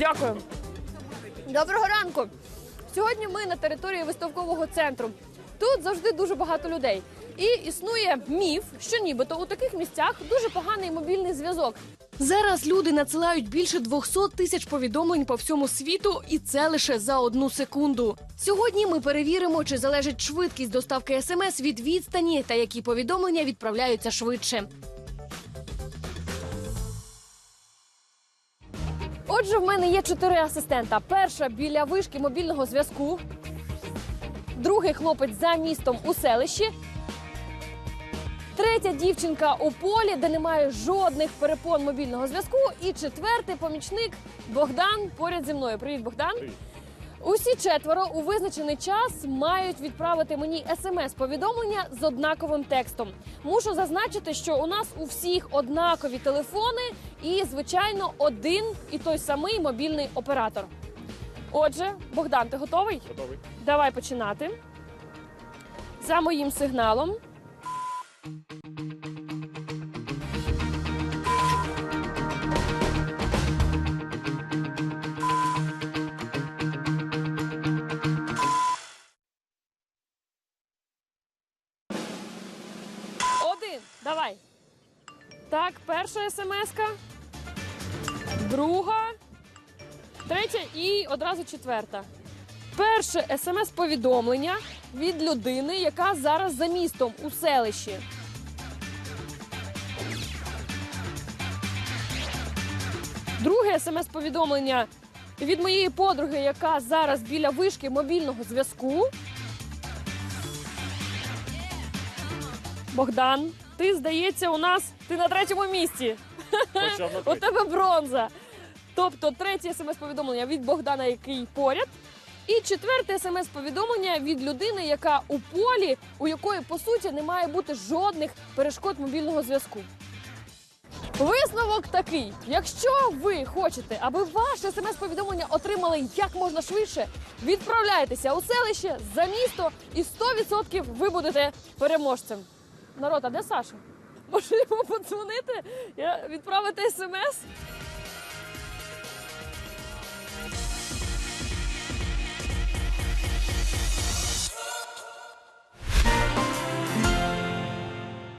Дякую. Доброго ранку. Сьогодні ми на території виставкового центру. Тут завжди дуже багато людей. І існує міф, що нібито у таких місцях дуже поганий мобільний зв'язок. Зараз люди надсилають більше 200 тисяч повідомлень по всьому світу, і це лише за одну секунду. Сьогодні ми перевіримо, чи залежить швидкість доставки смс від відстані та які повідомлення відправляються швидше. Отже, в мене є чотири асистента. Перша біля вишки мобільного зв'язку, другий хлопець за містом у селищі. Третя дівчинка у полі, де немає жодних перепон мобільного зв'язку. І четвертий помічник Богдан поряд зі мною. Привіт, Богдан. Усі четверо у визначений час мають відправити мені смс-повідомлення з однаковим текстом. Мушу зазначити, що у нас у всіх однакові телефони і, звичайно, один і той самий мобільний оператор. Отже, Богдан, ти готовий? Готовий. Давай починати. За моїм сигналом. Давай. Так, перша смс-ка. Друга. Третя і одразу четверта. Перше смс-повідомлення від людини, яка зараз за містом у селищі. Друге смс-повідомлення від моєї подруги, яка зараз біля вишки мобільного зв'язку. Богдан, ти здається, у нас ти на третьому місці. Почав на У тебе бронза. Тобто третє смс-повідомлення від Богдана, який поряд. І четверте смс-повідомлення від людини, яка у полі, у якої по суті не має бути жодних перешкод мобільного зв'язку. Висновок такий: якщо ви хочете, аби ваше смс-повідомлення отримали як можна швидше, відправляйтеся у селище за місто, і 100% ви будете переможцем. Народ, а де Саша? Може йому подзвонити? Я відправити смс?